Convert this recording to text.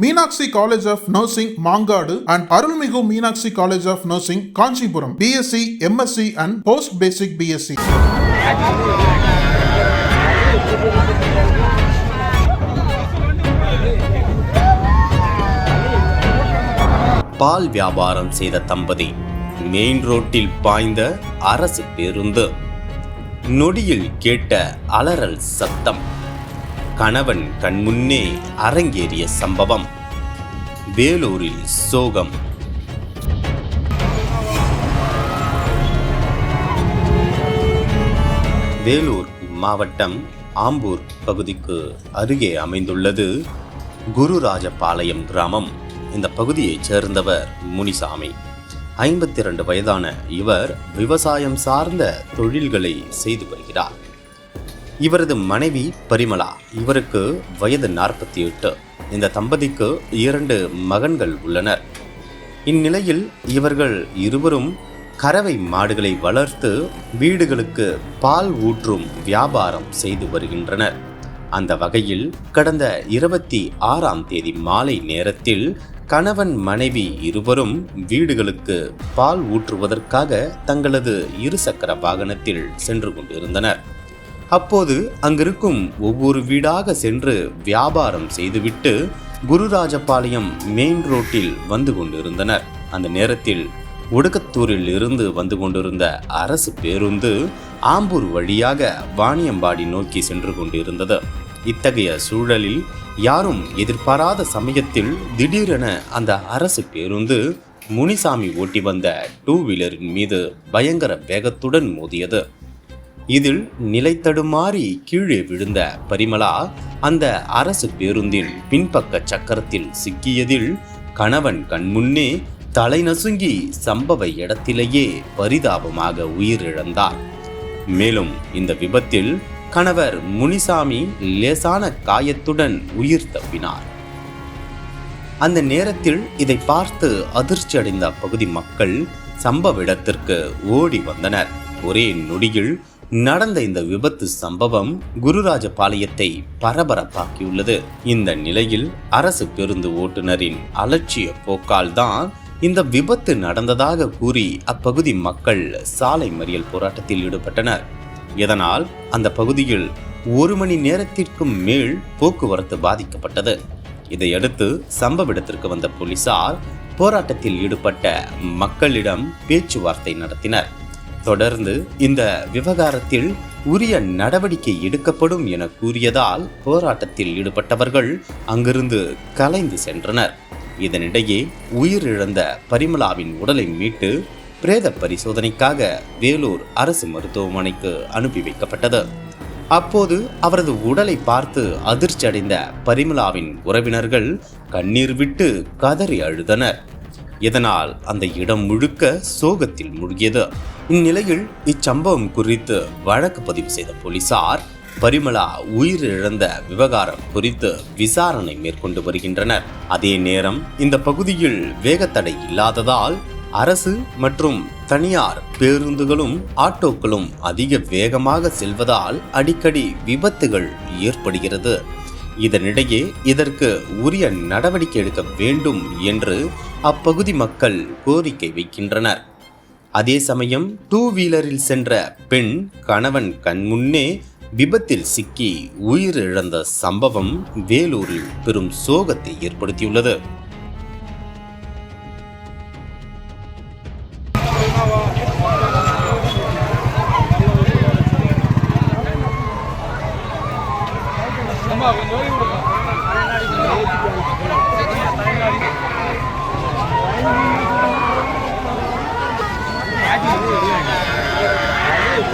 Meenakshi college of nursing Mangadu and அருள்மிகு Meenakshi college of nursing Kanchipuram BSc MSc and post basic BSc பால் வியாபாரம் செய்த தம்பதி main ரோட்டில் பாய்ந்த அரசு பேருந்து. நொடியில் கேட்ட அலறல் சத்தம். கணவன் கண்முன்னே அரங்கேறிய சம்பவம். வேலூரில் சோகம். வேலூர் மாவட்டம் ஆம்பூர் பகுதிக்கு அருகே அமைந்துள்ளது குருராஜபாளையம் கிராமம். இந்த பகுதியைச் சேர்ந்தவர் முனிசாமி. ஐம்பத்தி இரண்டு வயதான இவர் விவசாயம் சார்ந்த தொழில்களை செய்து வருகிறார். இவரது மனைவி பரிமளா. இவருக்கு வயது நாற்பத்தி எட்டு இந்த தம்பதிக்கு இரண்டு மகன்கள் உள்ளனர். இந்நிலையில் இவர்கள் இருவரும் கறவை மாடுகளை வளர்த்து வீடுகளுக்கு பால் ஊற்றும் வியாபாரம் செய்து வருகின்றனர். அந்த வகையில் கடந்த இருபத்தி ஆறாம் தேதி மாலை நேரத்தில் கணவன் மனைவி இருவரும் வீடுகளுக்கு பால் ஊற்றுவதற்காக தங்களது இருசக்கர வாகனத்தில் சென்று கொண்டிருந்தனர். அப்போது அங்கிருக்கும் ஒவ்வொரு வீடாக சென்று வியாபாரம் செய்துவிட்டு குருராஜபாளையம் மெயின் ரோட்டில் வந்து கொண்டிருந்தனர். அந்த நேரத்தில் ஒடுக்கத்தூரில் இருந்து வந்து கொண்டிருந்த அரசு பேருந்து ஆம்பூர் வழியாக வாணியம்பாடி நோக்கி சென்று கொண்டிருந்தது. இத்தகைய சூழலில் யாரும் எதிர்பாராத சமயத்தில் திடீரென அந்த அரசு பேருந்து முனிசாமி ஓட்டி வந்த டூ வீலரின் மீது பயங்கர வேகத்துடன் மோதியது. இதில் நிலை தடுமாறி கீழே விழுந்த பரிமலா அந்த அரசு பேருந்தின் பின்பக்க சக்கரத்தில் சிக்கியதில் கணவன் கண்முன்னே தலை நசுங்கி சம்பவ இடத்திலேயே பரிதாபமாக உயிரிழந்தார். மேலும் இந்த விபத்தில் கணவர் முனிசாமி லேசான காயத்துடன் உயிர் தப்பினார். அந்த நேரத்தில் இதை பார்த்து அதிர்ச்சி அடைந்த அப்பகுதி மக்கள் சம்பவ இடத்திற்கு ஓடி வந்தனர். ஒரே நொடியில் நடந்த இந்த விபத்து சம்பவம் குருராஜபாளையத்தை பரபரப்பாக்கியுள்ளது. இந்த நிலையில் அரசு பேருந்து ஓட்டுநரின் அலட்சிய போக்கால் தான் இந்த விபத்து நடந்ததாக கூறி அப்பகுதி மக்கள் சாலை மறியல் போராட்டத்தில் ஈடுபட்டனர். இதனால் அந்த பகுதியில் ஒரு மணி நேரத்திற்கும் மேல் போக்குவரத்து பாதிக்கப்பட்டது. இதையடுத்து சம்பவ இடத்திற்கு வந்த போலீசார் போராட்டத்தில் ஈடுபட்ட மக்களிடம் பேச்சுவார்த்தை நடத்தினர். தொடர்ந்து இந்த விவகாரத்தில் உரிய நடவடிக்கை எடுக்கப்படும் என கூறியதால் போராட்டத்தில் ஈடுபட்டவர்கள் அங்கிருந்து கலைந்து சென்றனர். இதனிடையே உயிரிழந்த பரிமலாவின் உடலை மீட்டு பிரேத பரிசோதனைக்காக வேலூர் அரசு மருத்துவமனைக்கு அனுப்பி வைக்கப்பட்டது. அப்போது அவரது உடலை பார்த்து அதிர்ச்சி அடைந்த பரிமலாவின் உறவினர்கள் கண்ணீர் விட்டு கதறி அழுதனர். இதனால் அந்த இடம் முழுக்க சோகத்தில் மூழ்கியது. இந்நிலையில் இச்சம்பவம் குறித்து வழக்கு பதிவு செய்த போலீசார் பரிமளா உயிரிழந்த விவகாரம் குறித்து விசாரணை மேற்கொண்டு வருகின்றனர். அதே நேரம் இந்த பகுதியில் வேகத்தடை இல்லாததால் அரசு மற்றும் தனியார் பேருந்துகளும் ஆட்டோக்களும் அதிக வேகமாக செல்வதால் அடிக்கடி விபத்துகள் ஏற்படுகிறது. இதனிடையே இதற்கு உரிய நடவடிக்கை எடுக்க வேண்டும் என்று அப்பகுதி மக்கள் கோரிக்கை வைக்கின்றனர். அதே சமயம் டூ வீலரில் சென்ற பெண் கணவன் கண்முன்னே விபத்தில் சிக்கி உயிரிழந்த சம்பவம் வேலூரில் பெரும் சோகத்தை ஏற்படுத்தியுள்ளது.